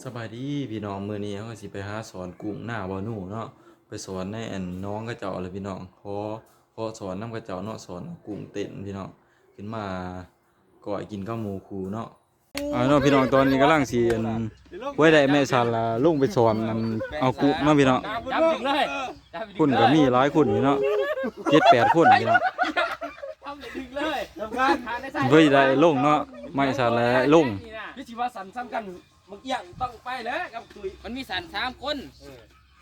สบายดีพี่น้องมื้อนี้เราก็สิไปหาสอนกุ้งหน้าบ่หนูเนาะไปสอนในอันน้องเขาเจ้าเลยพี่น้องขอขอสอนนำเขาเจ้าเนาะสอนเอากุ้งเต้นพี่น้องขึ้นมาก่อยกินข้าวหมูครูเนาะอ่าเนาะพี่น้องตอนนี้กำลังสิอันไว้ได้แม่ชันละลงไปสอนอันเอากุ้งเนาะพี่น้องจับดึงเลยจับดึงคนก็มีหลายคนอยู่เนาะ7-8คนพี่น้องทำเลยดึงเลยทำงานทานได้ใส่เพื่อได้ลงเนาะไม่ชันแล้วลงพี่ชิว่าสันซ้ำกัน มึงเอียงต้องไปเลยกับคุยมันมีสันสามคน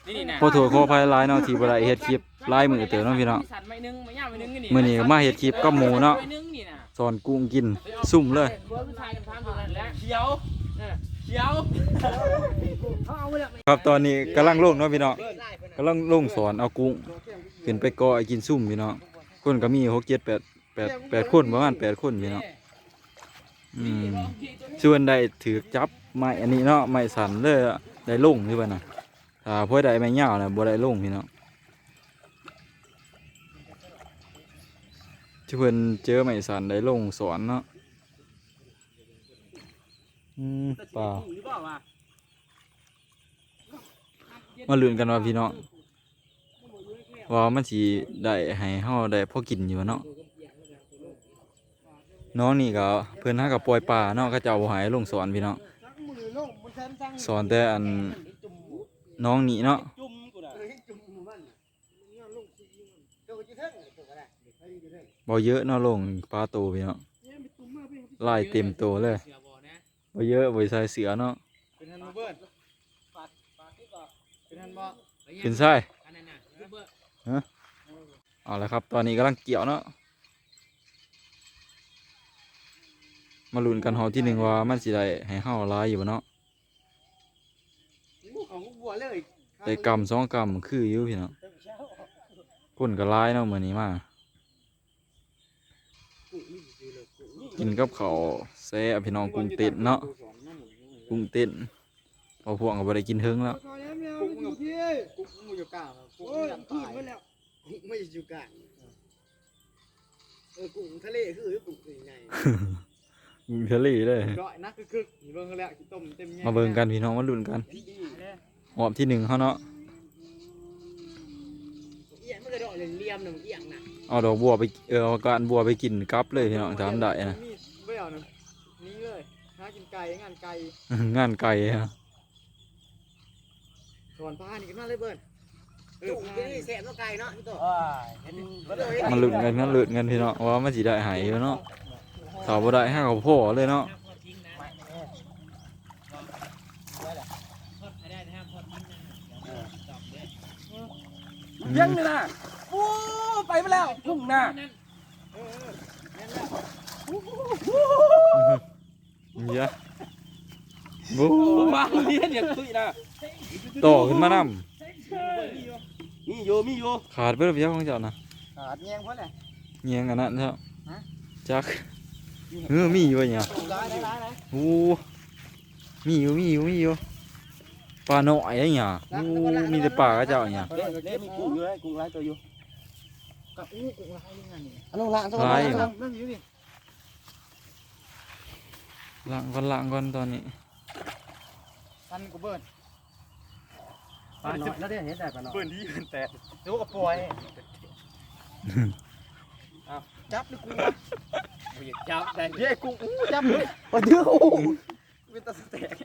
นี่นี่นะขอโทษขออภัยหลายเนาะที่บ่ได้เฮ็ดคลิปหลายมื้อเติบเนาะพี่น้องมีสันไม่นึงไม่ย่าไม่นึงนี่มื้อนี้ก็มาเฮ็ดคลิปกับหมูเนาะไม่นึงนี่นะสอนกุ้งกินซุ่มเลยเพื่อนผู้ชายกันทำตรงนั้นแหละ เขียวเออ เขียวครับตอนนี้กำลังลงเนาะพี่น้องกำลังลงสอนเอากุ้งขึ้นไปเกาะไอ้กินซุ่มพี่น้องคนก็มีหกเจ็ดแปดแปดแปดคนประมาณแปดคนพี่น้องอืมชวนได้ถือจับ ไม้อันนี้เนาะไม้สันเลยได้ลุงที่บ้านน่ะถ้าพ่อได้ไม้ยาวน่ะบ่ได้ลุงพี่เน้องชวนเจอไม้สันได้ลุงสอนเนาะอืมป่าหรือเปล่ามาลุ้นกันว่าพี่เน้องว่ามันสิได้ให้เฮาได้พอกินอยู่เนาะน้องนี่ก็เพิ่นหากับปล่อยปลาเนาะเขาเจ้าบ่ให้ลงสอนพี่เน้อง สอนแต่อันน้องนี่เนาะจุ่มกูนะบ่เยอะเนาะลงปลาโตพี่น้องไล่เต็มโตเลยบ่เยอะบ่ใส่เสือเนาะเป็นฮันเบิร์ดปาดปาดที่เป็นฮันบ่เป็นไส้อันนั้นน่ะเอาละครับ ตอนนี้กำลังเกี่ยวเนาะมาลุ้นกันเฮาที่หนึ่งว่ามันสิได้ให้เฮาลายอยู่เนาะ ของบัวเลยได้กำสองกำคืออยู่พี่เนาะคนก็ร้ายเนาะมื้อนี้มากินกับข้าวแซ่บพี่น้องกุ้งเต้นเนาะกุ้งเต้นพอพวงก็บ่ได้กินเฮิงแล้วกุ้งกับพี่กุ้งมันอยู่กลางกุ้งมันตายแล้วกุ้งไม่อยู่กลางเออกุ้งทะเลคือกุ้งใหญ่กุ้งทะเลเลยร้อยนะคือคือเบิ่งแล้วต้มเต็มมาเบิ่งกันพี่น้องมาลุ้นกัน หอมที่หนึ่งเฮาเนาะเอียงมันกระโดดเลี่ยมหนึ่งเอียงน่ะเอาดอกบัวไปเออเอาการบัวไปกินกลับเลยพี่น้องถามได้นะมีไม่เอานะนี่เลยหากินไก่งานไก่งานไก่อะสอนผ้านี่กันมาเลยเบิร์ดจุ่มที่นี่แสบตัวไก่เนาะพี่ตัวเห็นมาลุ้นกันมาลุ้นกันพี่น้องว่ามันสิได้หายอยู่เนาะถ้าบ่ได้ให้เขาพ่อเลยเนาะ ยังเลยนะโอ้ไปมาแล้วพุ่งหน้าเยอะบูว้าวนี่เดี๋ยวคุยนะต่อขึ้นมานํมีโยมีโยขาดไปแล้วพี่ของเจ้านะขาดแยงพ่อเลยเงียงอันนั้นเจ้าฮะจักเออมีอยู่เนี่ยได้ได้ได้ได้โอ้มีอยู่มีอยู่มีอยู่ ปลาหน่อยไอะไรเนี่ยมีแต่ปลากระเจ้าเนี่ยเด็กมีกุ้งอยู่เลยกุ้งหลายตัวอยู่กับอู้กุ้งลายยังไงอันนู้นละอันนู้นลายละนั่อยู่นี่ล้างก่อนล้างก่อนตอนนี้อันกูเบิร์ดปลาหน่อยแล้วเดี๋ยวเห็นแต่ปลาหน่อยเบิร์ดดีกันแต่ดูกับปล่อยจับดิกูจับได้เย้กุ้งอู้จับเลยมาเดือดโอ้เป็นตาสเต็ก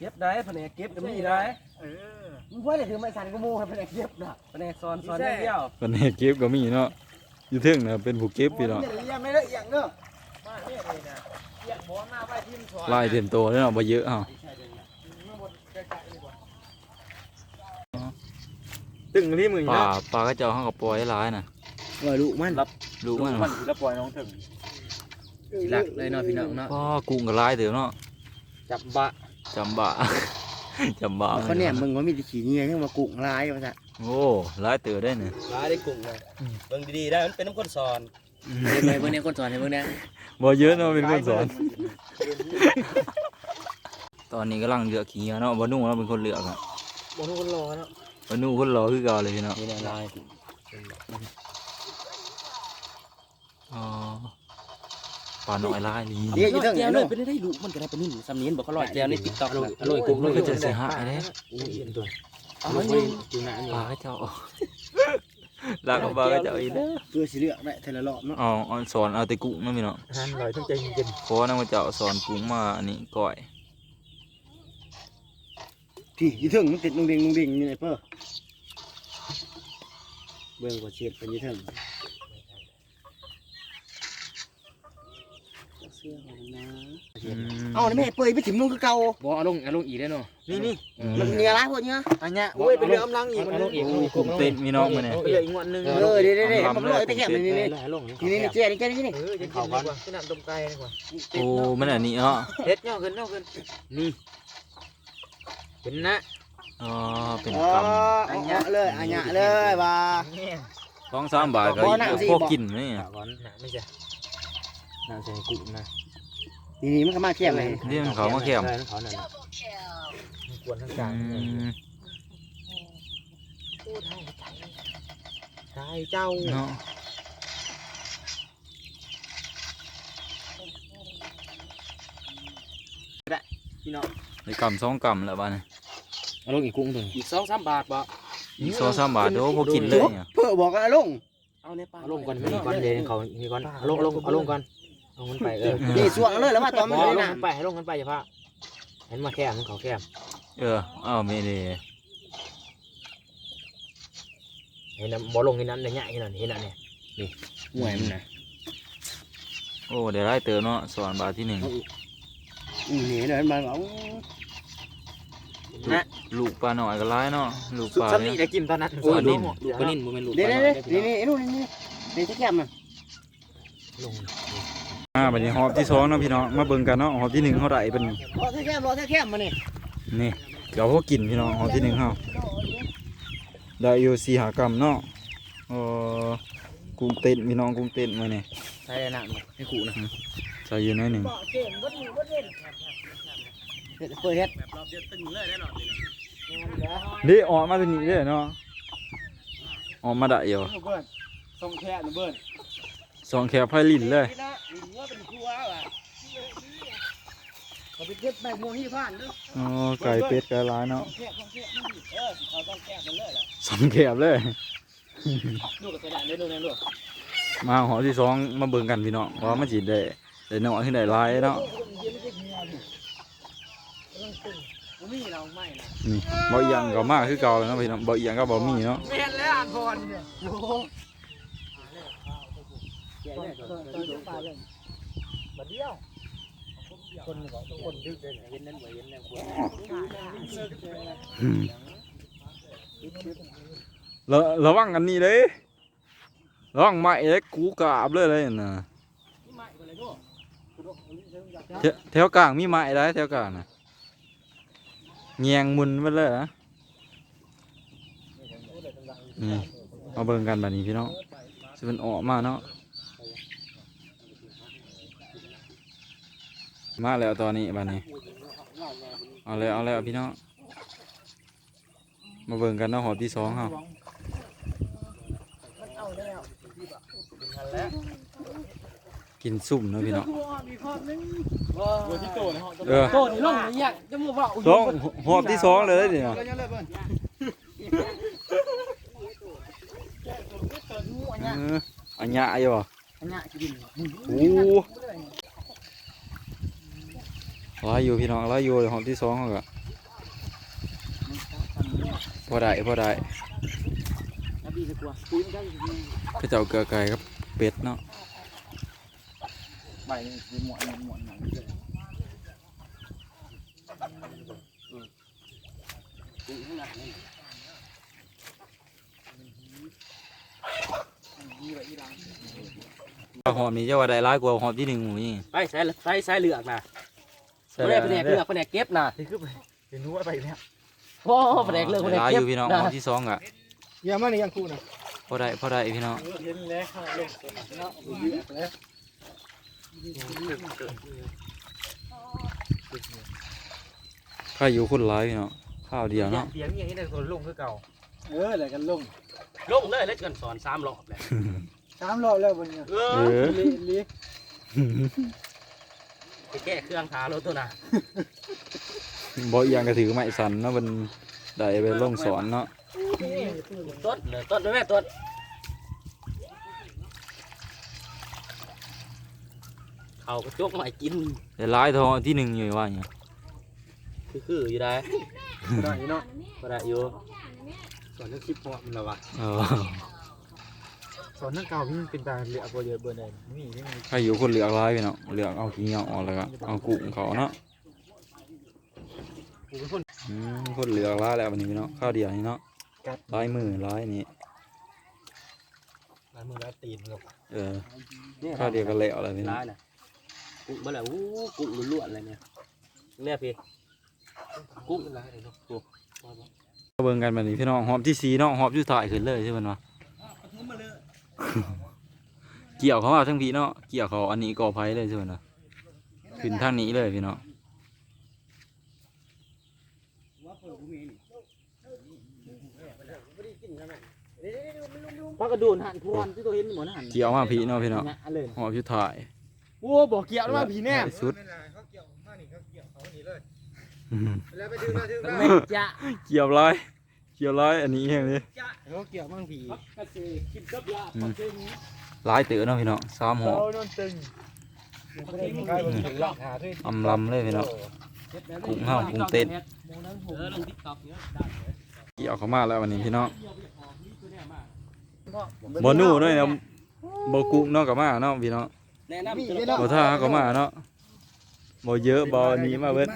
เก็บได้แผนกเก็บก็มีได้เออมึงว่าจะถือไม้สันกูมูให้แผนกเก็บนะแผนกซ้อนซ้อนอย่างเดียวเป็นเหตุเก็บก็มีเนาะอยู่เทิงนะเป็นผู้เก็บพี่เนาะยังไม่ได้อย่างเนอะมาเนี่ยเลยนะเอียงบอลหน้าไปทีมซ้อนลายเต็มโตเลยเนาะบ่เยอะเฮาตึงที่มือปลาปลากระเจ้าเฮาก็ปล่อยหลายน่ะเออลูกมันลูกมันมันแล้วปล่อยน้องถึงหลักเลยเนาะพี่น้องเนาะพ่อกุ้งก็หลายเด้อเนาะจับบะ จำบะจำบะเขาเนี่ยมึงว่ามีแต่ขี้เงี้ยยังมากุ้งลายมาซะโอ้หลายเตือได้เนี่ยร้ายได้กุ้งเลยเบิ่งดีๆได้มันเป็นน้ำข้นซ้อนเบิ่งเบิ่งเนี่ยคนซ้อนให้เบิ่งเนี่ยบ่เยอะเนาะเป็นคนสอน ตอนนี้กำลังเลือกขี้เหงื่อเนาะบ่นุ่งเราเป็นคนเลือกอะบนคนรอเนาะบ่นุ่งคนรอคือเก่าเลยพี่เนาะนี่แหละลายอ๋อปป ลาน้อยลายลีเดี๋ยวอยู่เทิงแจไอ้วเลลูยกเป็นได้ลูกมันก็ได้เป็นนิ่มสำเนียนบอกเขาลอยแจวในติ๊กต็อกอร่อยอร่อยกุ้งมันก็จะเสียหายเด้ตัวเอาไม่ไว้จูน่านี่ปลาก็เจ้าลากเอาปลาก็เจ้าอีกเด้อเพื่อสิเลือกได้แต่ละรอบเนาะอ๋อเอาสอนเอาแต่กุ้งเนาะพี่น้องอาหารอร่อยต้องใจเย็นเพราะว่านั่นมาเจ้าสอนกุ้งมาอันนี้ก่อยพี่อยู่เทิงมันติดนุ่งเด้งนุ่งเด้งนี่ไอ้เพิ่นเบิ่งว่าเสียดเป็นอยู่เทิง เสื้อของนะอืมเอานี่แม่เปื่อยไปถิ่มนุ่งคือเก่าบ่เอาลงเอาลงอีกได้เนาะนี่นี่มันมีอะไรพวกเนี้ยอันเนี้ยโอ้ยเป็นเรืออำลังอีกเอาลงอีกกุ้งเต้นพี่น้องมาเนี่ยเหลืออีกงวดนึงเออเดี๋ยวเดี๋ยวเดี๋ยวผมรอไปแคบนี่นี่ให้ลงนี่นี่นี่เจ๊นี่เจ๊นี่นี่เออจะกินดีกว่าขึ้นน้ำต้มไก่ดีกว่าโอ้มันอันนี้เนาะเฮ็ดเนาะขึ้นเนาะขึ้นนี่เป็นนะอ๋อเป็นอ๋อกำอันเนี้ยเลยอันเนี้ยเลยว่าสองสามบาทก็บ่น่าสิพวกบ่กินนี่ถาวรนะไม่ใช่ น่าใส่กุ้งนะนี่นี่มันก็มาแคบเลยเรียกเขามาแคมใช่เขานั่นน่ะมันกวนทั้งกลางอืมใช่เจ้าเนาะพี่น้องได้กำสองกำแล้วบ้านยเอาลงอีกกุ้งตัวอีกสองสามบาทบ่อีกสองสามบาทเดี๋ยวพวกกินเลยเนี่ยเพื่อบอกกันลงเอาในปลาเอาลงก่อนไม่มีก่อนเดี๋ยวเขามีก่อนเอาลงเอาลงเอาลงก่อน เอามันไปเออนี่สวงเลยแล้วว่าตอนมันเอาเลยลงนะมันไปให้ลงมันไปอย่าพลาดเห็นมาแคมมันเขาแคมเอออ้าวไม่ได้เห็นน้ำบ่ลงเห็นน้ำในใหญ่ขนาดนี้นะเนี่ยนี่ห่วยมันนะโอ้เดี๋ยวไล่เติมเนาะสอนบาทที่หนึ่งนี่นี่เลยมันบอกลูกปลาหน่อยก็ร้ายเนาะลูกปลาสันเนี่นี่ยได้กินตอนนั้นโอ้ยปลานิ่ลูมกลูกปลานิ่มบ่แม่นลูกเดี๋ยวปลาเดี๋ยวน้อยเดี๋ยวนี่นู่นนี่นี่ที่แคบมันลง อ่าบัดนี้หอบที่สองเนาะพี่น้องมาเบิ่งกันเนาะหอบที่หนึ่งเท่าไหร่เป็นรอที่แคบรอที่แคบมาเนี่ยนี่เดี๋ยวพวกกินพี่น้องหอบที่หนึ่งเฮาได้อยู่สี่หากรัมเนาะเออกุ้งเต้นพี่น้องกุ้งเต้นมาเนี่ยใช่หนักให้ขู่นะใส่อยู่หน้อยหนึ่งเปิดเฮ็ดนี่ออกมาเป็นนี้เลยเนาะออกมาได้อยู่เบิ้ลส่งแค่นะเบิ้ล สองแคบไพลินเลยนะหรือว่าเป็นครัวว่ะเขาไปเก็บใบม่วงที่ผ่านด้วยอ๋อไก่เป็ดไก่ร้ายเนาะแคบต้องแคบมันดิเออเขาต้องแคบมันเลยล่ะสองแคบเลยลูกก็ใส่ได้เลยลูกแม่ลูกมาหอที่สองมาเบิ่งกันพี่น้องว่ามันจีได้ได้น้อยที่ได้หลายเนาะมันมีเราไม่นะนี่บ่อีหยังก็มาคือเก่าเนาะพี่น้องบ่อีหยังก็บ่มีเนาะเมียนแล้วอ่านพรเนี่ยโอ้โหแกเนี่ยตอนตอนปลาเลย บัดเดียวคนบอกคนดึกเลยเห็นนั่นเหมือนเห็นแล้วคนระระวังกันนี่เด้ระวังไม้เด้กูกราบเลยเลยนะแถวกลางมีไม้ได้แถวกลางน่ะแยงมุนไปเลยนะนี่มาเบิ่งกันแบัดนี้พี่น้องสิมันออกมาเนาะ มาแล้วตอนนี้บัดนี้เอาแล้วเอาแล้วพี่น้องมาเบิ่งกันเนาะหอบที่สองเฮากินซุ่มเนาะพี่น้องตัวที่โตนะฮะเออโตนี่ลงนี่อยากจะมาว่าสองหอบที่สองเลยเนี่ยก็ยังเลยเบิ้ลเอออันยะอยู่บ่อันเนี้ยกินโอ้ หลายอยู่พี่น้องหลายอยู่หอบที่สองเขาก็พอได้พอได้แล้วพี่จะกลัวปุ้ยมันก็ก็เจ้าเกลือไก่ครับเป็ดเนาะใบนี่คือหมวนหมวนหนังเลยหอบนี้จะว่าได้หลายกว่าหอบที่หนึ่งหมูนี่ไปใส่ใส่ใส่เหลือกนะ ใช่ไม่ได้แผนกเหลือกแผนกเก็บนะนี่คือไปเป็นนัวไปแล้วโอ้แผนกเหลือกแผนกหลายอเก็บยู่พี่น้องหอบที่สองอะอย่ามาเนี่ยยังคู่นะพอได้พอได้พี่น้องเห็นแล้วข้างลงเนาะเยอะแล้วข้าอยู่คนร้ายพี่น้องข้าวเดียวเนาะเสียงอย่างนี้เลยคนลงคือเก่า เอออะไรกันลงลงเลยแล้วกันสอนสามรอบเลยสามรอบแล้วบนเนี่ยเอเอออลีลี ไปแก้เครื่องทารถตัวน่ะบ่อีหยังก็ถือไม้สันเนาะมันได้ไปลงสอนเนาะต้นเหลือต้นด้วยแม่ต้นเขาก็จกมาให้กิน แต่หลายทอที่หนึ่งอยู่ว่าหยังคือคืออยู่ได้ได้เนาะก็ได้อยู่สอนเรื่องคลิปเพาะมันละวะ เออ สอนเรื่องเก่าพี่มันเป็นตาเหลือบ่เยอะเบอร์ใดมีที่มันใครอยู่คนเหลือกหลายพี่เนาะเหลือกเอาขี้เหงาออกแล้วก็เอากุ้งเขาเนาะกูเป็นคนอืมคนเหลือกหลายแล้ววันนี้พี่เนาะข้าวเดียวนี่เนาะกัดหลายมือหลายนี่ลายมือลายตีนครับเออข้าวเดียวก็แล้วแล้วพี่ร้าเนาะยน่ะกุ้งมาแล้วอู้กุ้งล้วนๆเลยเนี่ยเนี่ยพี่กุ้งเป็นลายเลยเนาะเบิ่งกันบัดนี้พี่น้องหอบที่สีเนาะหอบอยู่ถ่ายขึ้นเลยใช่มั้ยวะ เกี่ยวเขามาทั้งพี่เนาะเกี่ยวเขาอันนี้ก่อไฟเลยใช่มั้ยวะขึ้นทางนี้เลยพี่เนาะปลากระดูนหันทวนที่ตัวเห็นหมดหันเกี่ยวมาพี่เนาะพี่เนาะเลยหอบอยู่ถ่ายโอ้บอกเกี่ยวแล้วว่าผีแน่สุดเขาเกี่ยวมานี่เขาเกี่ยวเขานี่เลยอืมแล้วไปดึงมาดึงมาแม่จ้ะเกี่ยวร้ายเกี่ยวร้ายอันนี้อย่างนี้เขาเกี่ยวมั่งผีกระเซคิดกับยาอืมร้ายเตือเนาะพี่เนาะสามหอบโนนตึงใครมันถึงหลอกหาด้วยอำลำเลยพี่เนาะกุ้งเห่ากุ้งเต้นเออลงติ๊กต็อกเยอะเกี่ยวเขามาแล้ววันนี้พี่เนาะบ่นู่ด้วยเนาะบ่กุ้งเนาะกับมาเนาะพี่เนาะแนะนำตัวละครบ่ท่าก็มาเนาะบ่เยอะบ่หนี้มาเบิด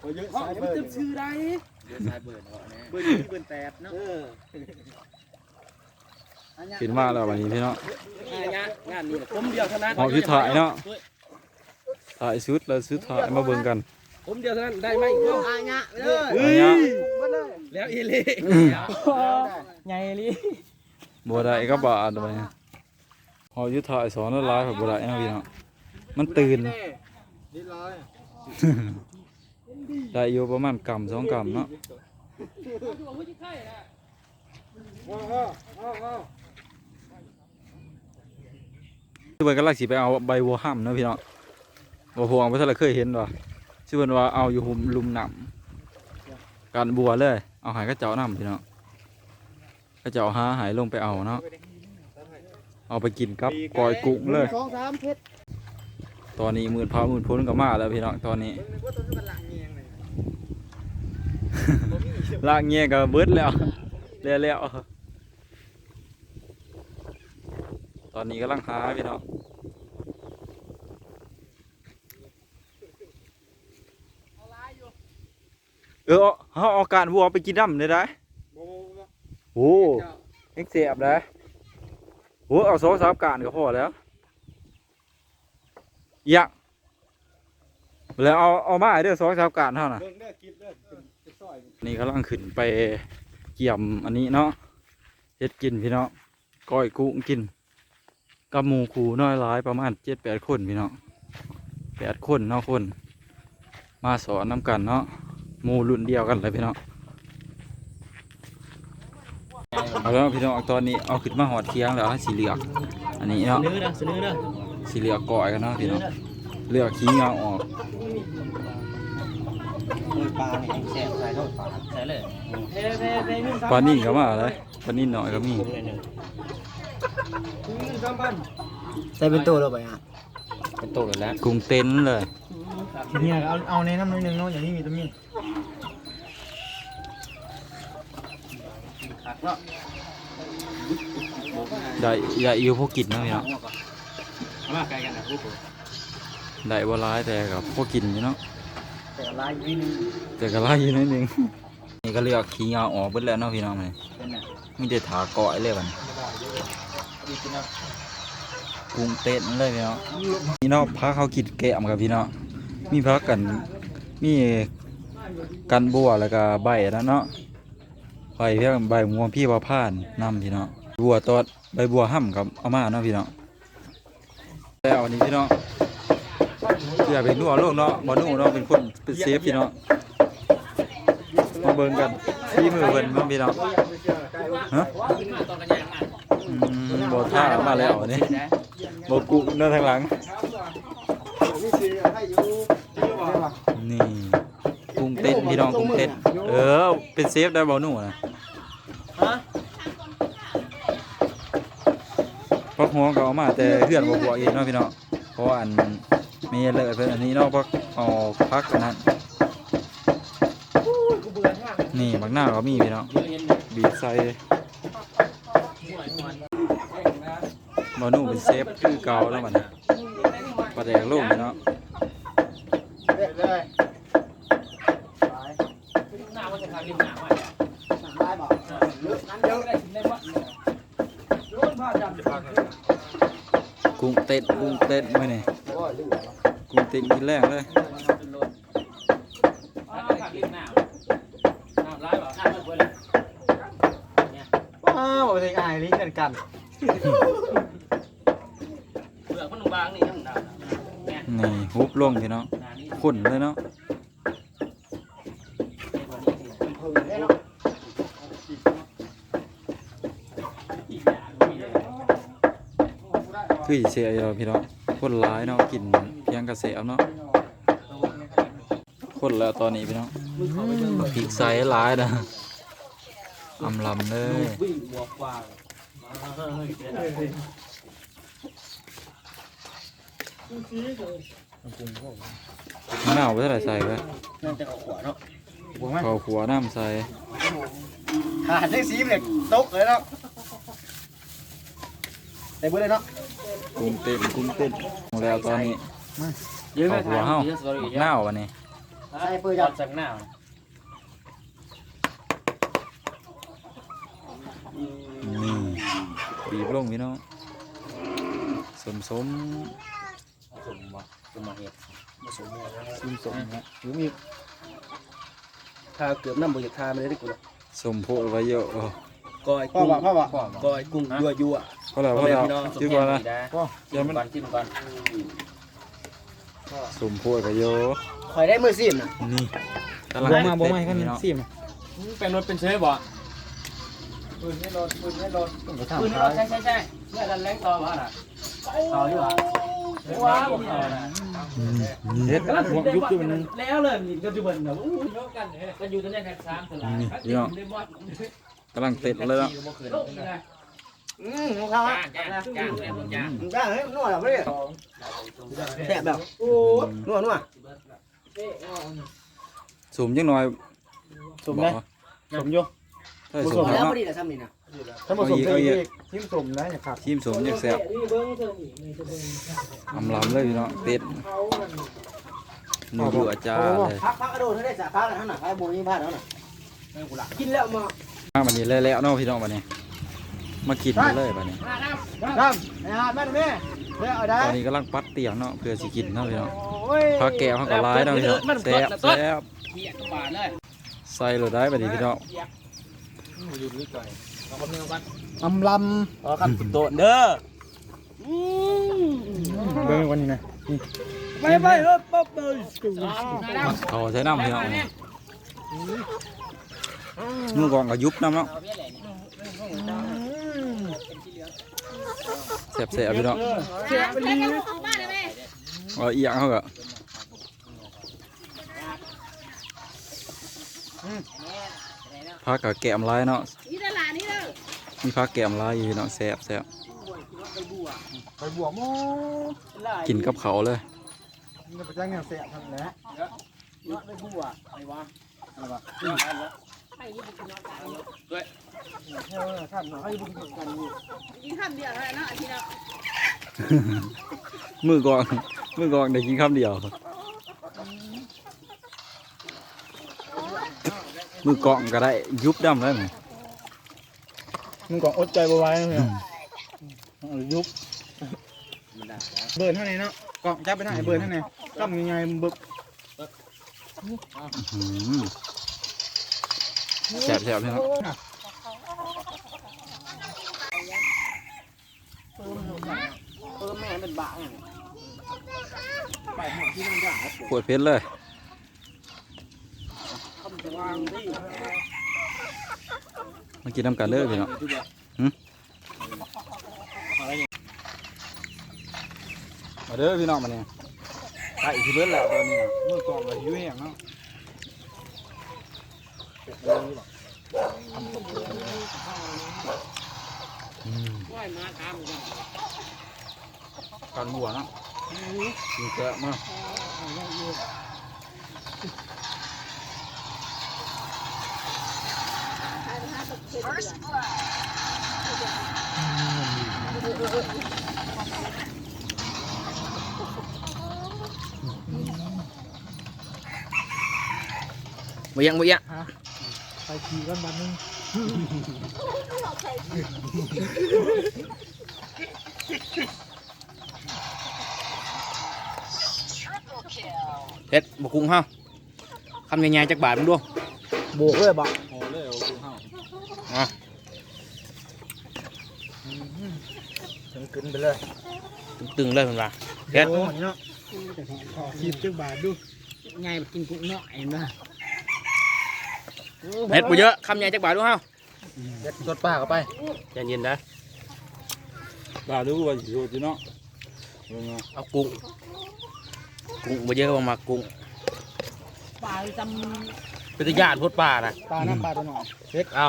เขาเยอะยังบอกให้ได้เขาเยอะห้องสายจะเบิไม่ร์ตึมชื่อใดเบิร์ดที่เบิร์ดแปดเนาะเออขึ้นมาแล้ววันนี้พี่เนาะงานงานนี่ผมเดียวเท่านั้นหอบอยู่ถ่ายเนาะถ่ายสุดแล้วสุดถ่ายมาเบิ่งกัน ผมเดียวเท่านั้นได้ไหมเอายะเลยเฮ้ยแล้วอีเล่ไงลิบ่ได้ก็บาดไปหอบอยู่ถ่ายสอนแล้วหลายแบบบ่ได้เนาะพี่เนาะมันตื่นนิดร้อย ได้อยู่ประมาณกำสองกำเนาะชื่อเพิ่นกำลังสิไปเอาใบบัวห้ำเนาะพี่เนาะบ่พวงบ่ทันเคยเห็นว่ะชื่อเพิ่นว่าเอาอยู่หุมลุมหนำการบัวเลย เอาหายกระเจ้านํพี่เนาะกระเจ้าหาหายลงไปเอาเนาะเอาไปกินกับกอยกุ้งเลยสองสามเพชร ตอนนี้มืดพามืดพ้นก็มาแล้วพี่น้องตอนนี้นึกว่าตัวนี้มันหลังเงียงเลยลากเงี้ยก็เบิดแล้วแล้วแล้วตอนนี้กำลังหาพี่น้องเออเอาเอาการวัวไปกินน้ำได้ได้โอ้เอ็กเสียบได้โอ้เอาสองสามการก็พอแล้วอ ยากแล้วเอาเอามาให้เด้อสองสามการเท่าน่ะเบิ่งเด้อกินเด้อเป็นซอยนี่กำลังขึ้นไปเกี่ยมอันนี้เนาะเฮ็ดกินพี่เนาะก้อยกุ้งกินกับหมูคูน้อยหลายประมาณเจ็ดแปดคนพี่เนาะแปดคนเนาะคน มาสอนน้ำกันเนาะหมูรุ่นเดียวกันเลยพี่เนาะเอาแล้วพี่น้องตอนนี้เอาขึ้นมาหอดเคียงแล้วสีเหลือกอันนี้เนาะ เนื้อเด้อเนื้อเด้อสีเหลือกก่อยกันเนาะพี่เนาะเลือกขี้เงาออกปลาเนี่ยแซ่บใส่เข้าปลาใส่เลยเฮ้เฮ้เฮ้นึ่งปลานิ่นก็มาเลยปลานิ่นหน่อยก็มีสามพันใส่เป็นตัวเราไปอะเป็นโตเลยแล้วกุ้งเต้นเลยเนี่ยเอาเอาในน้ำหนึ่งเนาะอย่างนี้มีตรงนี้ได้ได้อยู่พวกกินเนาะพี่เนาะ มาไกลกันนะพวกผมได้บ่ร้ายแต่กับพวกกินอยู่เนาะแต่ลายวินแต่ก็ร้ายอยู่นิดนึง นี่ก็เลือกขี้เงาออกเบิดแล้วเนาะพี่น้องเลยเป็นน่ะมีแต่ถาเกาะเลยบัดนดีกินนะกุ้งเต้นเลยพี่น้องพี่น้องพาเขากินแกมกับพี่น้องมีพักกันมีกันบัวแล้วก็ใบนะเนาะใบเพียงใบม่วงพี่ว่าผ่านนำพี่น้องบัวตอดใบบัวห่ำกับเอามาเนาะพี่น้อง แล้วนี่พี่น้องเสือเป็นนัวโลกเนาะบ่นุ่งเนาะเป็นคนเป็นเซฟพี่น้องมาเบิ่งกันพี่มือเบิ่งมาพี่น้องฮะบอท่ามาแล้วนี่บอกุเนื้อทางหลังนี่กุ้งเต้นพี่น้องกุ้งเต้นเออเป็นเซฟได้บ่นุ่งนะ พักหัวก็เอามาแต่เพื่อนบ่บวกอีกเนาะพี่น้องเพราะว่าอันมีเลยเพิ่นอันนี้เนาะพักเอาพักอันนั้นกูเบื่อทางนี่บักหน้าวก็มีพี่น้องเยอะเห็นเลยบีบใส่ห่วยห่วยบ่หนูเป็นเซฟคือเก่าแล้วบัดนี้ปลาแดกลูกเนาะ เด็ดเลยไป หน้ามันจะทำริมหน้าไว้ หนังลายบอกเลือกนั้น เดี๋ เดี๋ ย ยว ว ได้ถึงได้วัดเลย โดนผ้าดำจะพัก กุ้งเต้นกุ้งเต้นมื้อนี้โอ้ยลืมกุ้งเต้นกินแรงเลยเป็นรถถ้าก็ทำริมหน้าหน้าร้ายเปล่าหน้ามันควรเลยว้าวเพลงอายลิ้นกันกันเปลือกมันบางนี่ทั้งหน้าเนี่ยนี่ฮุบลงพี่น้องหน้านี้ขุ่นเลยเนาะ เพิ่งได้เนาะ อีกอย่างมีเลย คือสิเสียอยู่แล้วพี่น้องคนหลายเนาะกินเพียงกระเสบเนาะคนแล้วตอนนี้พี่น้องพริกใส่หลายนะอำลำเลยวิ่งบวกกว่ามะนาวไปเท่าไหร่ใส่ไปน่าจะขวาเนาะบวกไหมข้าวขัวน้ำใส่ขาดได้สีเหล็กตกเลยเนาะได้เบื่อเลยเนาะ กุ้งเต้นกุ้งเต้นแล้วตอนนี้เยอะไหมข้าวขัวเฮาเยอะสตอรี่เยหน้าอะวันนี้ใส่เปื่อยจัจัดดจากหน้านี่บีบลงพี่น้องสมสมสมบ่สมมาเห็ดสมสมนะหรือมีทาเกือบน้ำบุญทาไม่ได้กูหรอกสมโพดไว้เยอะโอ้ก้อยกุ้งพ่อบอกก้อยกุ้งยั่วยั่วเพราะอะไรเพราะอะไรชื่อว่าอะไรจิ้มก่อนจิ้มก่อนสมโพดไว้เยอะคอยได้มือซีมนะนี่กำลังมาบ่ไม่กันนี่ซีมเป็นรถเป็นเชฟบ่ปืนไม่โดนปืนไม่โดนปืนรถใช่ใช่ใช่เมื่อดันแรงต่อบ่น่ะเอาอยู่อะว้าวเอานะเฮ็ดหัวยุบด้วยมันแล้วเลยนี่ก็จะเบิ่นแบบอู้ยกกันก็อยู่ตั้งแต่แค่3ตลาดได้บอสกำลังเต็ดเลยเนาะโลกนี่นะ อืมของเขาจ้างจ้างจ้างแล้วจ้างจ้าเฮ้ยนวดแบบนี้แฉะแบบโอ้นวดนวดสูมจังหน่อยสมไหมสมโยถ้าสูมแล้วเนาะพอดีแต่ซ้ำนี่นะถ้าผสมเองอีกทิ้งสมแล้วนะครับชิมสมจังแซ่บอำลำเลยพี่น้องเต็ดนี่อยู่อาจารย์เลยพักพักกระโดดให้ได้สาพักแล้วน่ะไอ้โบนี่พลาดแล้วน่ะกินแล้วมามาบัดนี้แล้วๆเนาะพี่น้องบัดนี้ มากินกันเลยบัดนี้ครับไอ้ฮาแม่แม่แม่เอาได้ตอนนี้กำลังปัดเตียงเนาะเพื่อสิกินเนาะพี่น้องพักแก้วเขาก็หลายเนาะพี่น้องแซ่บแซ่บเหี้ยกบาทเลยใส่เลยได้บัดนี้พี่น้องอำลอ๋อครับโตเด้อเบิ่งวันนี้นะไปไปเฮ้ยป๊บเลยเขาใช้น้ำพี่น้องมือกองก็ยุบน้ำเนาะ แซ่บๆพี่น้องแล้วก็ออกบ้านเอาเอียงเขาก็ผักกับแกมลายเนาะมีผักแกมลายอยู่พี่น้องแซ่บแซ่บไปบวกมกินกับเขาเลยนี่ไปจ้างเงินเสียทำแล้วยอดไปบัวไอ้วะอะไรวะ ไปนี่บุกนอนตายเออท่านให้บุญกันอยู่กินคำเดียวเท่านั้นเนาะอาทิตย์ละมือกองมือกองได้กินคำเดียว มือกองก็ได้ยุบดำแล้วนี่มึงก็อดใจบ่ไหว้เนี่ยยุบเบิร์นเท่าไหร่เนาะกล่องจับไปเท่าไหร่เบิร์นเท่าไหร่ตั้มยังไงบึกอื้อหือ แซ่บแซ่บพี่น้องเออแม่เป็นบ้าไงปวดเพชรเลยมากินน้ำกันเลยพี่น้องหึมาเด้อพี่น้องมาเนี่ยไก่ที่เบิดแล้วตอนนี้มือกองก็หิวแห้งเนาะ การบัวนะกินแกะมากมายังมายัง ไปขี่กันบัดนึงเฮ็ดบ่กุ้งเฮาคำใหญ่ๆจักบาทมึงดูโบกเลยบ่โอ้เลยเอากูเฮาอะถึงขึ้นไปเลยตึงๆเลยเพิ่นว่าเฮ็ดโอ้เนาะขีดจักบาทดูไงกินกุ้งเนาะเห็นป่ะ เฮ็ดบ่เยอะคำใหญ่จักบาทดูเฮาเด็ดสดป้าเข้าไปใจเย็นๆนะป้าดูว่าสิโหดอยู่เนาะลงมาเอากุ้งกุ้งบ่เยอะบ่มักกุ้งปลาจเป็นตาญาติพดป่านะปลาน้ำปลาตัวหน่อยเด็ดเอา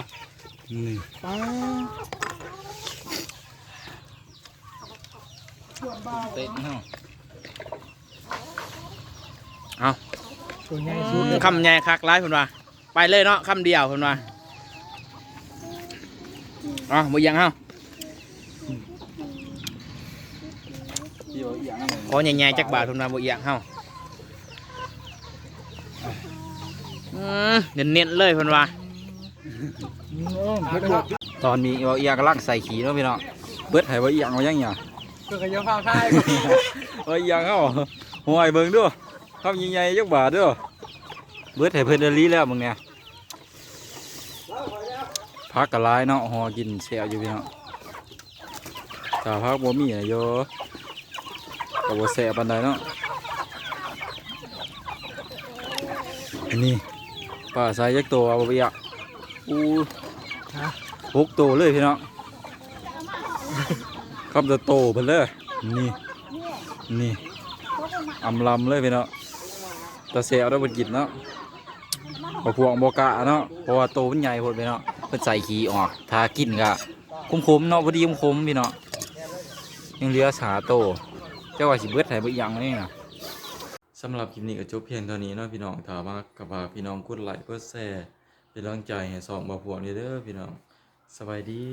นี่ปลาเต็มเนาะเอาตัวใหญ่อืสุดมเลยคำใหญ่คักหลายเพิ่นว่า ไปเลยเนาะคำเดียวเพิ่นว่าเอ๋อบ่ยังเฮาเดี๋ยวอีกอย่างนึงขอใหญ่ๆจักบาทเพิ่นว่าบ่อีหยังเฮาอืมเน้นๆเลยเพิ่นว่าตอนนี้ว่าอียากำลังใส่ขี้เนาะพี่น้องเบิดให้ว่าอียงว่ายังหยังคือขยันข้าวไทยว่าอียงเฮาห่วยเบิ่งดูคำใหญ่ๆจักบาทเด้อ เบิดให้เพิ่นได้ลีแล้วมึงเนี่ยพักกะลายเนาะหอกินแซ่บอยู่พี่เน้องถ้าพักบ่มีน่ะโยก็บ่แซ่บปานใดเนาะอันนี้ป้าใส่จักตัวเอาบ่อยากอู้หกตัวเลยพี่เน้องคำจะโตเพิ่นเลยนี่นี่อำลำเลยพี่เนาะตาเสียวได้บนกินเนาะ บพวงบกะเนาะเพราะว่าโตมันใหญ่พดพี่เนาะเพิ่นใส่ขี้ออกทากินกะคมๆเนาะพอดีคมๆพี่เนาะยังเหลือสาโตเจ้าว่าสิเบิดให้บ่อีหยังนี่นะสำหรับคลิปนี้ก็จบเพียงเท่านี้เนาะพี่น้องถ้ามากับว่าพี่น้องกดไลค์กดแชร์เป็นกำลังใจให้สองบ่าวพวงเด้อพี่น้องสบายดี